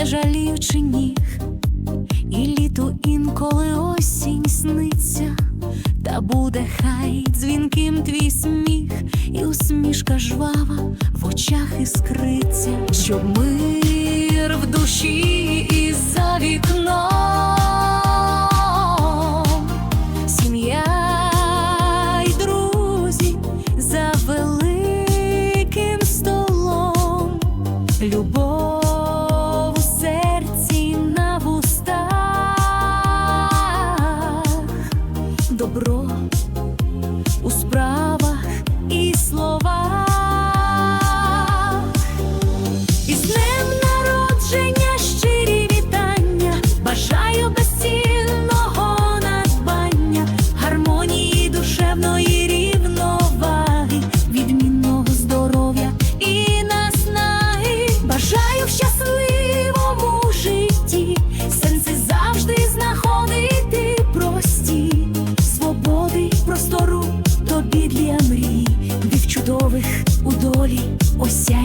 не жаліючи ніг, і літо інколи осінь сниться, та буде хай дзвінким твій сміх, і усмішка жвава в очах іскриться, щоб мир в душі і за вікном. Сім'я й друзі за великим столом, любов тобі для мрій, див чудових у долі осяй.